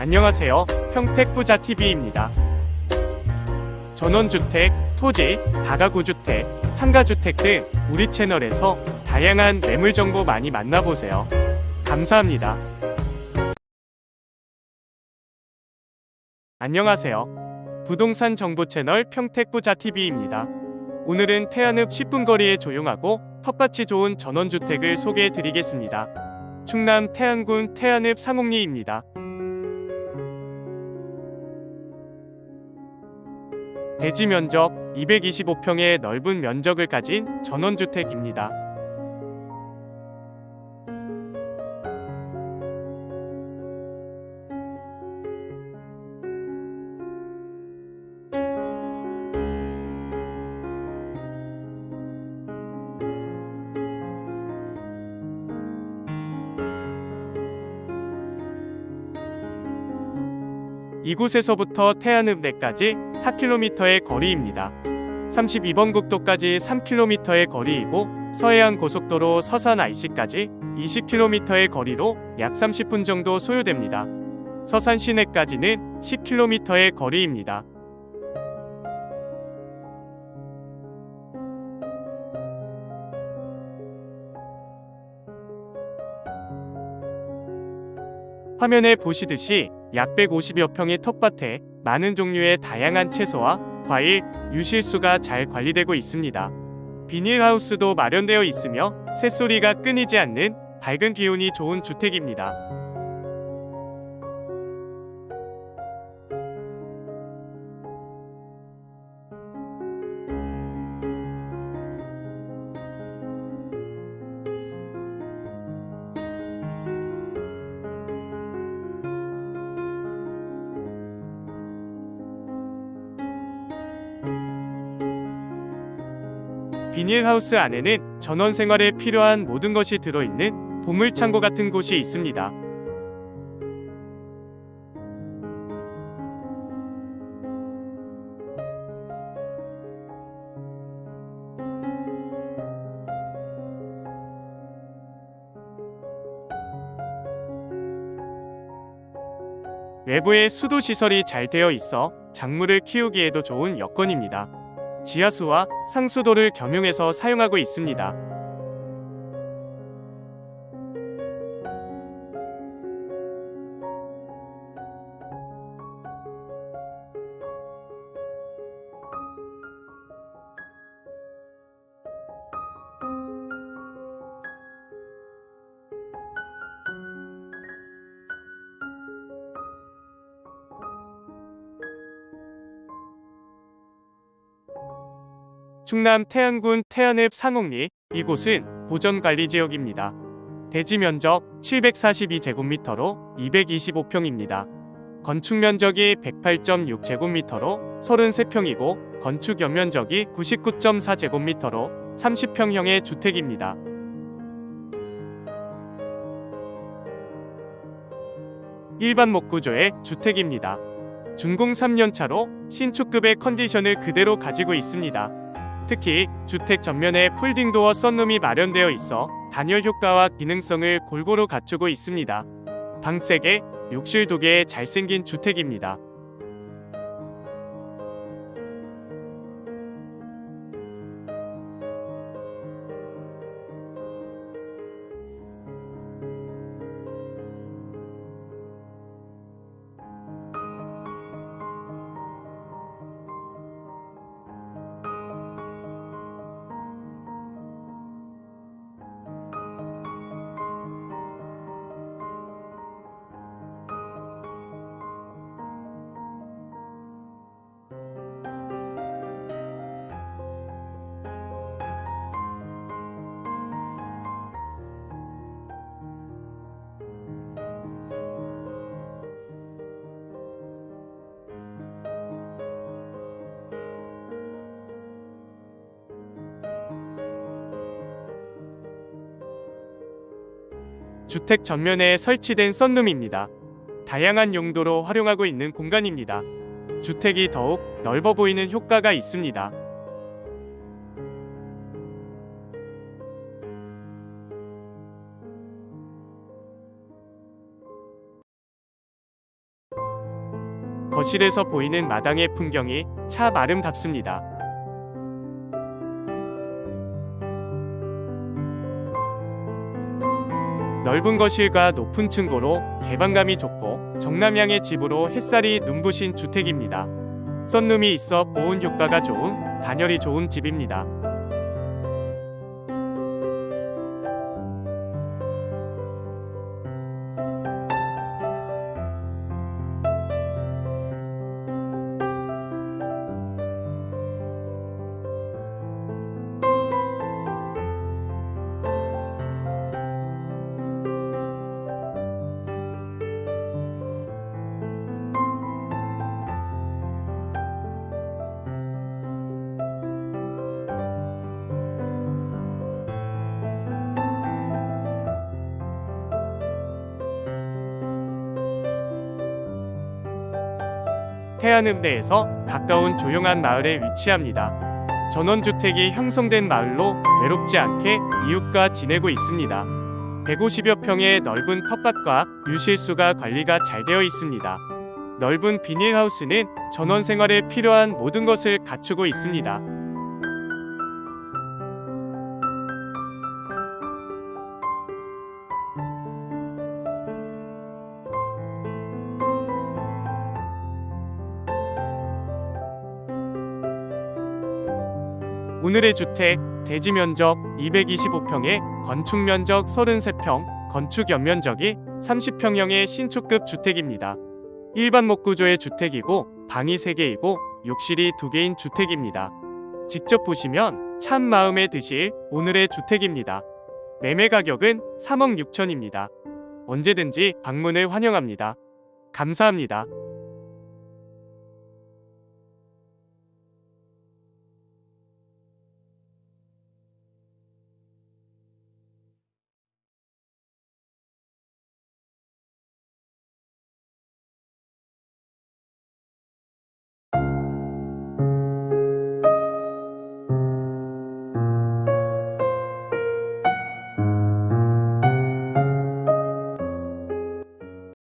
안녕하세요. 평택부자TV입니다. 전원주택, 토지, 다가구주택, 상가주택 등 우리 채널에서 다양한 매물 정보 많이 만나보세요. 감사합니다. 안녕하세요. 부동산 정보 채널 평택부자TV입니다. 오늘은 태안읍 10분 거리에 조용하고 텃밭이 좋은 전원주택을 소개해 드리겠습니다. 충남 태안군 태안읍 상옥리입니다. 대지 면적 225평의 넓은 면적을 가진 전원주택입니다. 이곳에서부터 태안읍내까지 4km의 거리입니다. 32번 국도까지 3km의 거리이고 서해안 고속도로 서산 IC까지 20km의 거리로 약 30분 정도 소요됩니다. 서산 시내까지는 10km의 거리입니다. 화면에 보시듯이 약 150여 평의 텃밭에 많은 종류의 다양한 채소와 과일, 유실수가 잘 관리되고 있습니다. 비닐하우스도 마련되어 있으며 새소리가 끊이지 않는 밝은 기온이 좋은 주택입니다. 비닐하우스 안에는 전원 생활에 필요한 모든 것이 들어있는 보물창고 같은 곳이 있습니다. 외부에 수도 시설이 잘 되어 있어 작물을 키우기에도 좋은 여건입니다. 지하수와 상수도를 겸용해서 사용하고 있습니다. 충남 태안군 태안읍 상옥리 이곳은 보전관리지역입니다. 대지 면적 742제곱미터로 225평입니다. 건축 면적이 108.6제곱미터로 33평이고 건축 연면적이 99.4제곱미터로 30평형의 주택입니다. 일반 목구조의 주택입니다. 준공 3년차로 신축급의 컨디션을 그대로 가지고 있습니다. 특히 주택 전면에 폴딩도어 썬룸이 마련되어 있어 단열 효과와 기능성을 골고루 갖추고 있습니다. 방 3개, 욕실 2개의 잘생긴 주택입니다. 주택 전면에 설치된 썬룸입니다. 다양한 용도로 활용하고 있는 공간입니다. 주택이 더욱 넓어 보이는 효과가 있습니다. 거실에서 보이는 마당의 풍경이 참 아름답습니다. 넓은 거실과 높은 층고로 개방감이 좋고 정남향의 집으로 햇살이 눈부신 주택입니다. 썬룸이 있어 보온 효과가 좋은 단열이 좋은 집입니다. 태안읍내에서 가까운 조용한 마을에 위치합니다. 전원주택이 형성된 마을로 외롭지 않게 이웃과 지내고 있습니다. 150여 평의 넓은 텃밭과 유실수가 관리가 잘 되어 있습니다. 넓은 비닐하우스는 전원 생활에 필요한 모든 것을 갖추고 있습니다. 오늘의 주택 대지 면적 225평에 건축 면적 33평, 건축 연면적이 30평형의 신축급 주택입니다. 일반 목구조의 주택이고 방이 3개이고 욕실이 2개인 주택입니다. 직접 보시면 참 마음에 드실 오늘의 주택입니다. 매매 가격은 3억 6천입니다. 언제든지 방문을 환영합니다. 감사합니다.